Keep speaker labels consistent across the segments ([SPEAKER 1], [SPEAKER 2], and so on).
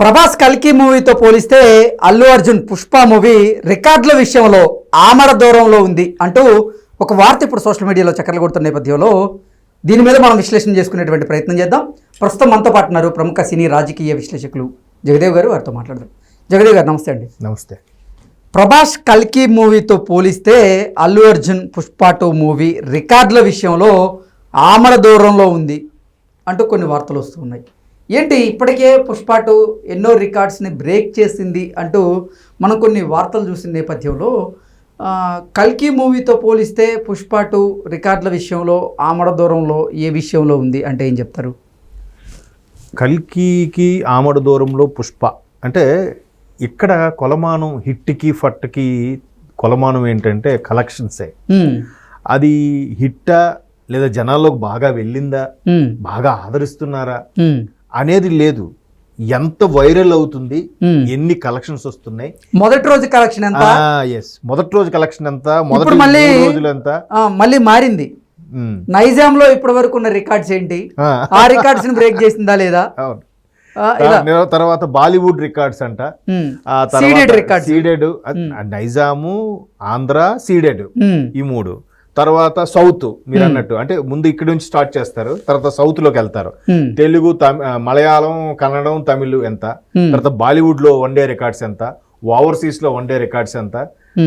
[SPEAKER 1] ప్రభాస్ కల్కి మూవీతో పోలిస్తే అల్లు అర్జున్ పుష్ప మూవీ రికార్డుల విషయంలో ఆమడ దూరంలో ఉంది అంటూ ఒక వార్త ఇప్పుడు సోషల్ మీడియాలో చక్కర్లు కొడుతున్న నేపథ్యంలో దీని మీద మనం విశ్లేషణ చేసుకునేటువంటి ప్రయత్నం చేద్దాం. ప్రస్తుతం మనతో పాటు ఉన్నారు ప్రముఖ సినీ రాజకీయ విశ్లేషకులు జగదేవ్ గారు వారితో మాట్లాడదాం. జగదేవ్ గారు నమస్తే అండి.
[SPEAKER 2] నమస్తే.
[SPEAKER 1] ప్రభాస్ కల్కి మూవీతో పోలిస్తే అల్లు అర్జున్ పుష్ప టూ మూవీ రికార్డుల విషయంలో ఆమడ దూరంలో ఉంది అంటూ కొన్ని వార్తలు వస్తూ ఉన్నాయి. ఏంటి ఇప్పటికే పుష్ప టూ ఎన్నో రికార్డ్స్ని బ్రేక్ చేసింది అంటూ మనం కొన్ని వార్తలు చూసిన నేపథ్యంలో కల్కి మూవీతో పోలిస్తే పుష్ప టూ రికార్డుల విషయంలో ఆమడ దూరంలో ఏ విషయంలో ఉంది అంటే ఏం చెప్తారు?
[SPEAKER 2] కల్కికి ఆమడ దూరంలో పుష్ప. అంటే ఇక్కడ కొలమానం హిట్కి ఫట్కి కొలమానం ఏంటంటే కలెక్షన్సే. అది హిట్టా లేదా జనాల్లోకి బాగా వెళ్ళిందా? బాగా ఆదరిస్తున్నారా? అనేది లేదు. ఎంత వైరల్ అవుతుంది. ఎన్ని కలెక్షన్స్ వస్తున్నాయి.
[SPEAKER 1] మొదటి రోజు కలెక్షన్ ఎంత?
[SPEAKER 2] ఎస్ మొదటి రోజు కలెక్షన్ ఎంత? మొదటి
[SPEAKER 1] మళ్ళీ-
[SPEAKER 2] రోజులు ఎంత?
[SPEAKER 1] మళ్ళీ మారింది.
[SPEAKER 2] ఉమ్.
[SPEAKER 1] నైజాంలో ఇప్పటి వరకు ఉన్న రికార్డ్స్ ఏంటి?
[SPEAKER 2] ఆ,
[SPEAKER 1] రికార్డ్స్ని బ్రేక్ చేసిందా లేదా?
[SPEAKER 2] తర్వాత బాలీవుడ్ రికార్డ్స్ అంట.
[SPEAKER 1] Seeded records.
[SPEAKER 2] సీడెడ్ నైజాము ఆంధ్ర సీడెడ్ ఈ మూడు. తర్వాత సౌత్ మీరు అన్నట్టు. అంటే ముందు ఇక్కడ నుంచి స్టార్ట్ చేస్తారు తర్వాత సౌత్లోకి వెళ్తారు తెలుగు మలయాళం కన్నడం తమిళ్ ఎంత. తర్వాత బాలీవుడ్లో వన్ డే రికార్డ్స్ ఎంత? ఓవర్సీస్లో వన్ డే రికార్డ్స్ ఎంత.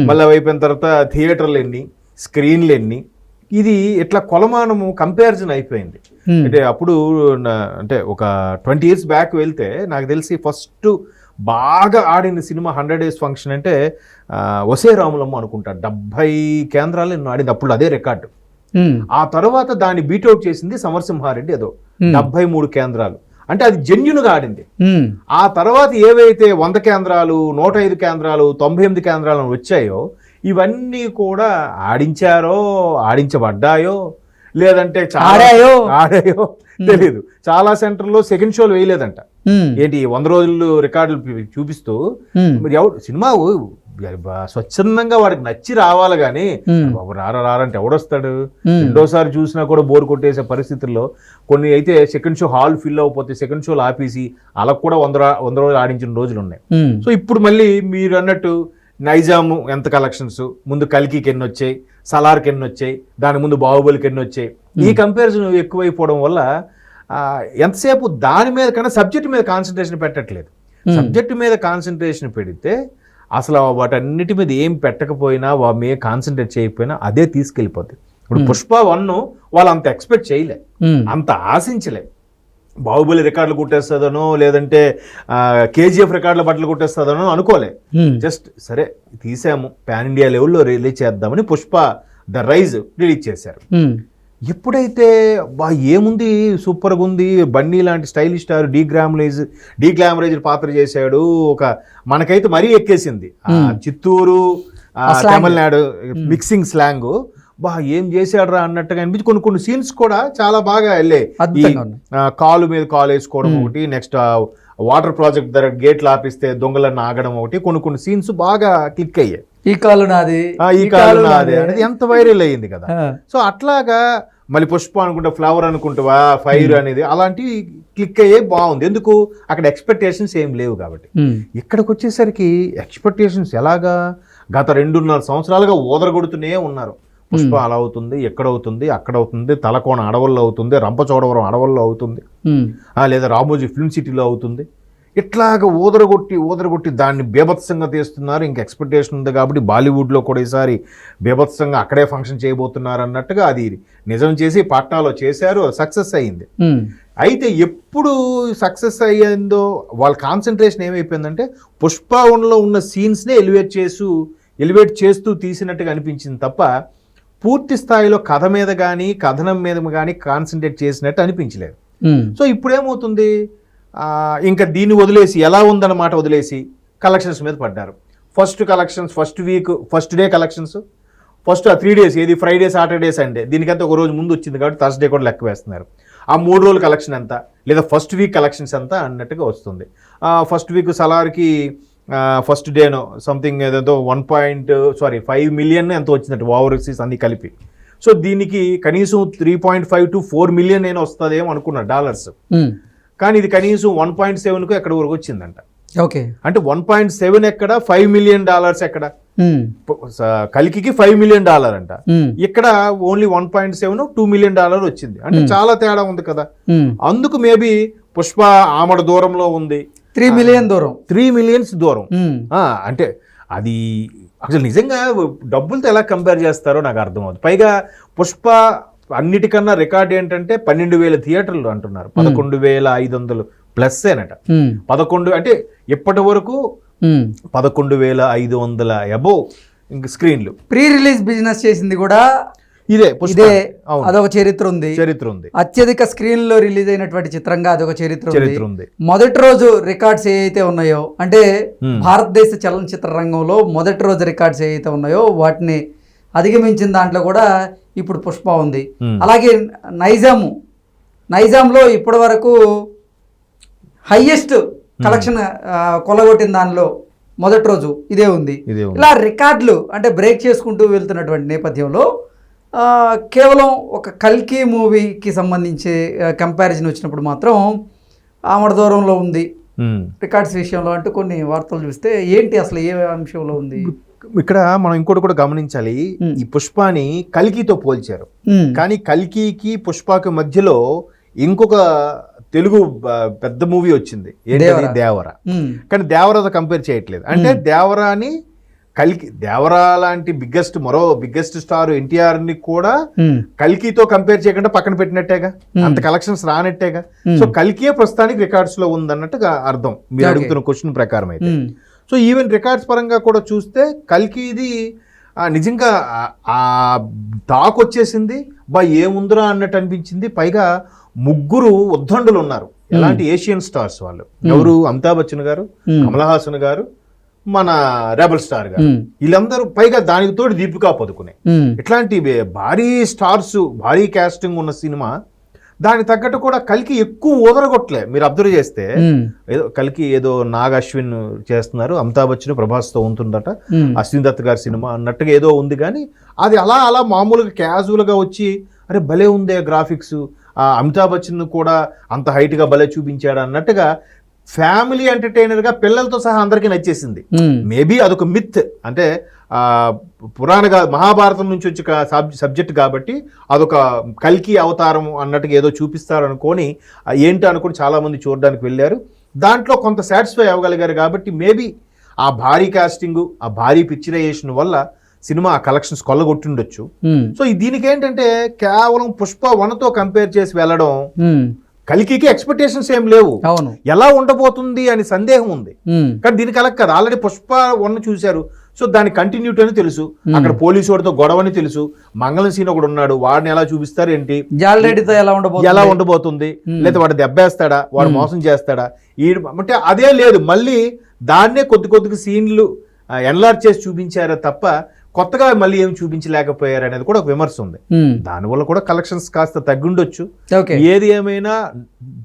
[SPEAKER 2] మళ్ళీ అయిపోయిన తర్వాత థియేటర్లు ఎన్ని? స్క్రీన్లు ఎన్ని? ఇది ఇట్లా కొలమానము కంపారిజన్ అయిపోయింది. అంటే అప్పుడు అంటే ఒక ట్వంటీ ఇయర్స్ బ్యాక్ వెళ్తే నాకు తెలిసి ఫస్ట్ బాగా ఆడిన సినిమా హండ్రెడ్ డేస్ ఫంక్షన్ అంటే వసే రాములమ్మ అనుకుంటా. డెబ్బై కేంద్రాలు ఎన్నో ఆడింది. అప్పుడు అదే రికార్డు. ఆ తర్వాత దాన్ని బీట్అవుట్ చేసింది సమరసింహారెడ్డి ఏదో. డెబ్బై మూడు కేంద్రాలు. అంటే అది జెన్యున్గా ఆడింది. ఆ తర్వాత ఏవైతే వంద కేంద్రాలు నూట ఐదు కేంద్రాలు తొంభై ఎనిమిది కేంద్రాలు వచ్చాయో ఇవన్నీ కూడా ఆడించారో ఆడించబడ్డాయో లేదంటే చాలా
[SPEAKER 1] ఆడాయో.
[SPEAKER 2] ఆడాయో తెలియదు చాలా సెంటర్లో సెకండ్ షోలు వేయలేదంట. ఏంటి వంద రోజులు రికార్డులు చూపిస్తూ మరి ఎవడు సినిమా స్వచ్ఛందంగా వాడికి నచ్చి రావాలి కానీ
[SPEAKER 1] ఉమ్,
[SPEAKER 2] బాబు రారా రారంటే ఎవడొస్తాడు? రెండోసారి చూసినా కూడా బోర్ కొట్టేసే పరిస్థితుల్లో కొన్ని అయితే సెకండ్ షో హాల్ ఫిల్ అయిపోతే సెకండ్ షోలు ఆపేసి అలా కూడా వంద వంద రోజులు ఆడించిన రోజులు ఉన్నాయి. సో ఇప్పుడు మళ్ళీ మీరు అన్నట్టు నైజాము ఎంత కలెక్షన్స్? ముందు కల్కికి ఎన్ని వచ్చాయి? సలార్కి ఎన్ని వచ్చాయి? దాని ముందు బాహుబలికి ఎన్ని వచ్చాయి? ఈ కంపారిజన్ ఎక్కువైపోవడం వల్ల ఎంతసేపు దాని మీద కన్నా సబ్జెక్ట్ మీద కాన్సన్ట్రేషన్ పెట్టట్లేదు. సబ్జెక్ట్ మీద కాన్సన్ట్రేషన్ పెడితే అసలు వాటన్నిటి మీద ఏం పెట్టకపోయినా వా మీద కాన్సన్ట్రేట్ చేయకపోయినా అదే తీసుకెళ్ళిపోద్ది. ఇప్పుడు పుష్ప వన్ వాళ్ళు అంత ఎక్స్పెక్ట్ చేయలే. అంత ఆశించలే. బాహుబలి రికార్డులు కొట్టేస్తుందనో లేదంటే కేజీఎఫ్ రికార్డుల బట్టలు కొట్టేస్తుందనో అనుకోలే. జస్ట్ సరే తీసాము. పాన్ ఇండియా లెవెల్లో రిలీజ్ చేద్దామని పుష్ప ద రైజ్ రిలీజ్ చేశారు. ఎప్పుడైతే బా ఏముంది సూపర్గా ఉంది? బన్నీ లాంటి stylish star deglamorise deglamorise పాత్ర చేశాడు. ఒక మనకైతే మరీ ఎక్కేసింది. Chittoor. Tamil Nadu mixing slang. బా ఏం చేశాడు రా అన్నట్టుగా అనిపించి కొన్ని కొన్ని సీన్స్ కూడా చాలా బాగా వెళ్ళాయి కాలు మీద కాలు వేసుకోవడం ఒకటి నెక్స్ట్ వాటర్ ప్రాజెక్ట్ దగ్గర గేట్లు ఆపిస్తే దొంగలను ఆగడం ఒకటి కొన్ని కొన్ని సీన్స్ బాగా క్లిక్ అయ్యాయి.
[SPEAKER 1] ఈ కాలు నాది
[SPEAKER 2] ఈ కాలు నాదే అనేది ఎంత వైరల్ అయ్యింది కదా. సో అట్లాగా మళ్ళీ పుష్ప అనుకుంటా ఫ్లవర్ అనుకుంటావా ఫైర్ అనేది అలాంటివి క్లిక్ అయ్యే బాగుంది. ఎందుకు? అక్కడ ఎక్స్పెక్టేషన్స్ ఏం లేవు కాబట్టి.
[SPEAKER 1] ఉమ్,
[SPEAKER 2] ఇక్కడికి వచ్చేసరికి ఎక్స్పెక్టేషన్స్ ఎలాగా? గత రెండున్నర సంవత్సరాలుగా ఓదరగొడుతూనే ఉన్నారు. పుష్ప అలా అవుతుంది ఎక్కడ అవుతుంది అక్కడ అవుతుంది తలకోణ అడవుల్లో అవుతుంది రంపచోడవరం అడవుల్లో అవుతుంది. లేదా రామోజీ ఫిల్మ్ సిటీలో అవుతుంది. ఇట్లాగ ఊదరగొట్టి ఊదరగొట్టి దాన్ని బీభత్సంగా తీస్తున్నారు. ఇంక ఎక్స్పెక్టేషన్ ఉంది కాబట్టి బాలీవుడ్లో కూడా ఈసారి బీభత్సంగా అక్కడే ఫంక్షన్ చేయబోతున్నారు అన్నట్టుగా అది నిజం చేసి పాట్నాలో చేశారు. సక్సెస్ అయ్యింది
[SPEAKER 1] ఉమ్,
[SPEAKER 2] అయితే ఎప్పుడు సక్సెస్ అయ్యిందో వాళ్ళ కాన్సన్ట్రేషన్ ఏమైపోయిందంటే పుష్ప వన్లో ఉన్న సీన్స్నే ఎలివేట్ చేస్తూ ఎలివేట్ చేస్తూ తీసినట్టుగా అనిపించింది తప్ప పూర్తి స్థాయిలో కథ మీద కానీ కథనం మీద కానీ కాన్సన్ట్రేట్ చేసినట్టు అనిపించలేదు. సో ఇప్పుడు ఏమవుతుంది ఆ, ఇంకా దీన్ని వదిలేసి ఎలా ఉందన్నమాట వదిలేసి కలెక్షన్స్ మీద పడ్డారు. First collections first week first day collections first ఆ త్రీ డేస్ ఏది ఫ్రైడే సాటర్డే సండే దీనికంతా ఒక రోజు ముందు వచ్చింది కాబట్టి థర్స్డే కూడా లెక్క వేస్తున్నారు. ఆ మూడు రోజుల కలెక్షన్ ఎంత? లేదా ఫస్ట్ వీక్ కలెక్షన్స్ ఎంత అన్నట్టుగా వస్తుంది. ఫస్ట్ వీక్ సలార్కి ఫస్ట్ డేనో సంథింగ్ ఏదో one point sorry five million ఎంత వచ్చిందంటే ఓవర్సీస్ అన్ని కలిపి. సో దీనికి కనీసం three point five to four million అయినా వస్తుందేమో అనుకున్నా డాలర్స్.
[SPEAKER 1] Hmm.
[SPEAKER 2] కానీ ఇది కనీసం వన్ పాయింట్ సెవెన్కు ఎక్కడ వరకు వచ్చిందంట.
[SPEAKER 1] ఓకే.
[SPEAKER 2] అంటే వన్ పాయింట్ సెవెన్ ఎక్కడ ఫైవ్ మిలియన్ డాలర్స్ ఎక్కడ? కలికికి ఫైవ్ మిలియన్ డాలర్ అంట. ఇక్కడ only one point seven two million dollar వచ్చింది. అంటే చాలా తేడా ఉంది కదా. అందుకు మేబీ పుష్ప ఆమడ దూరంలో ఉంది.
[SPEAKER 1] త్రీ మిలియన్ దూరం.
[SPEAKER 2] త్రీ మిలియన్స్ దూరం. అంటే అది అసలు నిజంగా డబ్బులతో ఎలా కంపేర్ చేస్తారో నాకు అర్థం అవుతుంది పైగా పుష్ప అన్నిటికన్నా రికార్డ్ ఏంటంటే పన్నెండు వేల థియేటర్లు అంటున్నారు. పదకొండు వేల ఐదు వందలు ప్లస్
[SPEAKER 1] ఉమ్,
[SPEAKER 2] పదకొండు అంటే ఇప్పటి వరకు. పదకొండు వేల ఐదు వందల అబోవ్ ఇంక స్క్రీన్లు.
[SPEAKER 1] ప్రీ రిలీజ్ బిజినెస్ చేసింది కూడా
[SPEAKER 2] ఇదే
[SPEAKER 1] ఇదే అదొక చరిత్ర ఉంది.
[SPEAKER 2] చరిత్ర ఉంది.
[SPEAKER 1] అత్యధిక స్క్రీన్లో రిలీజ్ అయినటువంటి చిత్రంగా అదొక చరిత్ర ఉంది.
[SPEAKER 2] చరిత్ర ఉంది.
[SPEAKER 1] మొదటి రోజు రికార్డ్స్ ఏవైతే ఉన్నాయో అంటే. భారతదేశ చలనచిత్ర రంగంలో మొదటి రోజు రికార్డ్స్ ఏవైతే ఉన్నాయో వాటిని అధిగమించిన దాంట్లో కూడా ఇప్పుడు పుష్ప ఉంది. అలాగే నైజాము. నైజాంలో ఇప్పటి వరకు హైయెస్ట్ కలెక్షన్ కొలగొట్టిన దానిలో మొదటి రోజు ఇదే ఉంది. ఇలా రికార్డులు అంటే బ్రేక్ చేసుకుంటూ వెళ్తున్నటువంటి నేపథ్యంలో కేవలం ఒక కల్కి మూవీకి సంబంధించి కంపారిజన్ వచ్చినప్పుడు మాత్రం ఆమడ దూరంలో ఉంది. రికార్డ్స్ విషయంలో అంటూ కొన్ని వార్తలు చూస్తే ఏంటి అసలు ఏ అంశంలో ఉంది?
[SPEAKER 2] ఇక్కడ మనం ఇంకోటి కూడా గమనించాలి. ఈ పుష్పాని కల్కితో పోల్చారు. కానీ కల్కికి పుష్పకి మధ్యలో ఇంకొక తెలుగు పెద్ద మూవీ వచ్చింది. ఏంటది?
[SPEAKER 1] దేవర.
[SPEAKER 2] కానీ దేవరతో కంపేర్ చేయట్లేదు. అంటే దేవరాని కల్కి దేవరా లాంటి బిగ్గెస్ట్ మరో బిగ్గెస్ట్ స్టార్ ఎన్టీఆర్ని కూడా కల్కితో కంపేర్ చేయకుండా పక్కన పెట్టినట్టేగా? అంత కలెక్షన్స్ రానట్టేగా? సో కల్కియే ప్రస్తుతానికి రికార్డ్స్లో ఉందన్నట్టుగా అర్థం. మీరు. అడుగుతున్న క్వశ్చన్ ప్రకారం అయితే. సో ఈవెన్ రికార్డ్స్ పరంగా కూడా చూస్తే కల్కి ఇది నిజంగా ఆ- టాక్ వచ్చేసింది బా ఏముందిరా అన్నట్టు అనిపించింది. పైగా ముగ్గురు ఉద్దండులు ఉన్నారు. ఎలాంటి ఏషియన్ స్టార్స్ వాళ్ళు. ఎవరు? అమితాబ్ బచ్చన్ గారు. కమల్ హాసన్ గారు మన రెబల్ స్టార్ గారు. వీళ్ళందరూ పైగా దానికి తోడు దీపికా పదుకునే. ఇట్లాంటి భారీ స్టార్స్ భారీ కాస్టింగ్ ఉన్న సినిమా దానికి తగ్గట్టు కూడా కలికి ఎక్కువ ఊదరగొట్టలే మీరు అబ్జర్వ్ చేస్తే ఏదో కలికి ఏదో నాగ్ అశ్విన్ చేస్తున్నారు అమితాబ్ బచ్చన్ ప్రభాస్తో ఉంటుందట. అశ్విన్ దత్ గారి సినిమా అన్నట్టుగా ఏదో ఉంది కానీ అది అలా అలా మామూలుగా క్యాజువల్గా వచ్చి అరే భలే ఉందే గ్రాఫిక్స్ అమితాబ్ బచ్చన్ కూడా అంత హైట్గా భలే చూపించాడు అన్నట్టుగా ఫ్యామిలీ ఎంటర్టైనర్గా పిల్లలతో సహా అందరికీ నచ్చేసింది. మేబీ అదొక మిత్. అంటే ఆ, పురాణ గా- మహాభారతం నుంచి వచ్చి సబ్జెక్ట్ కాబట్టి అదొక కల్కి అవతారం అన్నట్టుగా ఏదో చూపిస్తారు అనుకొని ఆ, ఏంటి అనుకుని చాలామంది చూడడానికి వెళ్ళారు. దాంట్లో కొంత సాటిస్ఫై అవ్వగలిగారు కాబట్టి మేబీ ఆ భారీ కాస్టింగ్ ఆ భారీ పిక్చరైజేషన్ వల్ల సినిమా ఆ కలెక్షన్స్ కొల్లగొట్టిండొచ్చు. సో దీనికి ఏంటంటే కేవలం పుష్ప వన్తో కంపేర్ చేసి వెళ్ళడం కలికికి ఎక్స్పెక్టేషన్స్ ఏం లేవు.
[SPEAKER 1] అవును.
[SPEAKER 2] ఎలా ఉండబోతుంది అని సందేహం ఉంది. కానీ దీనికి అలా కాదు. ఆల్రెడీ పుష్ప వన్ చూశారు. సో దాని కంటిన్యూటీ అని తెలుసు. అక్కడ పోలీసు వాడితో గొడవని తెలుసు. మంగళం సీన్ ఒకడు ఉన్నాడు. వాడిని ఎలా చూపిస్తారు ఏంటి?
[SPEAKER 1] జాలరెడ్డితో ఎలా ఉండబోతుంది?
[SPEAKER 2] ఎలా ఉండబోతుంది? లేదా వాడు దెబ్బేస్తాడా? వాడు మోసం చేస్తాడా? ఈ అంటే అదే లేదు. మళ్ళీ దాన్నే కొద్ది కొద్దిగా సీన్లు ఎన్లార్జ్ చేసి చూపించారే తప్ప కొత్తగా మళ్ళీ ఏం చూపించలేకపోయారు అనేది కూడా ఒక విమర్శ ఉంది. దానివల్ల కూడా కలెక్షన్స్ కాస్త తగ్గుండొచ్చు. ఏది ఏమైనా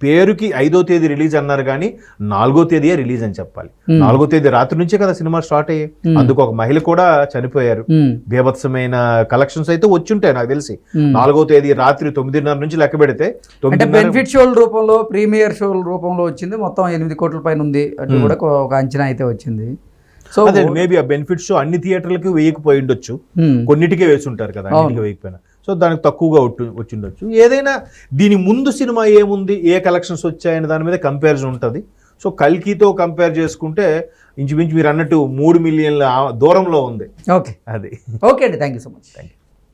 [SPEAKER 2] పేరుకి ఐదో తేదీ రిలీజ్ అన్నారు కానీ నాలుగో తేదీయే రిలీజ్ అని చెప్పాలి. నాలుగో తేదీ రాత్రి నుంచే కదా సినిమా స్టార్ట్ అయ్యాయి.
[SPEAKER 1] Hmm.
[SPEAKER 2] అందుకు ఒక మహిళ కూడా చనిపోయారు. బీభత్సమైన కలెక్షన్స్ అయితే వచ్చుంటాయి నాకు తెలిసి. నాలుగో తేదీ రాత్రి తొమ్మిదిన్నర నుంచి లెక్క పెడితే
[SPEAKER 1] బెనిఫిట్ షోల రూపంలో ప్రీమియర్ షోల రూపంలో వచ్చింది. మొత్తం ఎనిమిది కోట్ల పైన ఉంది. అంటే కూడా ఒక అంచనా అయితే వచ్చింది. సో
[SPEAKER 2] అదే మేబీ ఆ బెనిఫిట్ షో అన్ని థియేటర్లకి వేయకపోయి ఉండొచ్చు.
[SPEAKER 1] ఉమ్,
[SPEAKER 2] కొన్నిటికే వేసి ఉంటారు కదా అన్నిటికీ వేయకపోయినా. సో దానికి తక్కువగా వచ్చి ఉండొచ్చు ఏదైనా దీని ముందు సినిమా ఏముంది ఏ కలెక్షన్స్ వచ్చాయనే దాని మీద కంపారిజన్ ఉంటుంది. సో కల్కితో కంపేర్ చేసుకుంటే ఇంచుమించు మీరు అన్నట్టు మూడు మిలియన్ల దూరంలో ఉంది.
[SPEAKER 1] ఓకే
[SPEAKER 2] అది.
[SPEAKER 1] ఓకే అండి. Thank you so much
[SPEAKER 2] thank you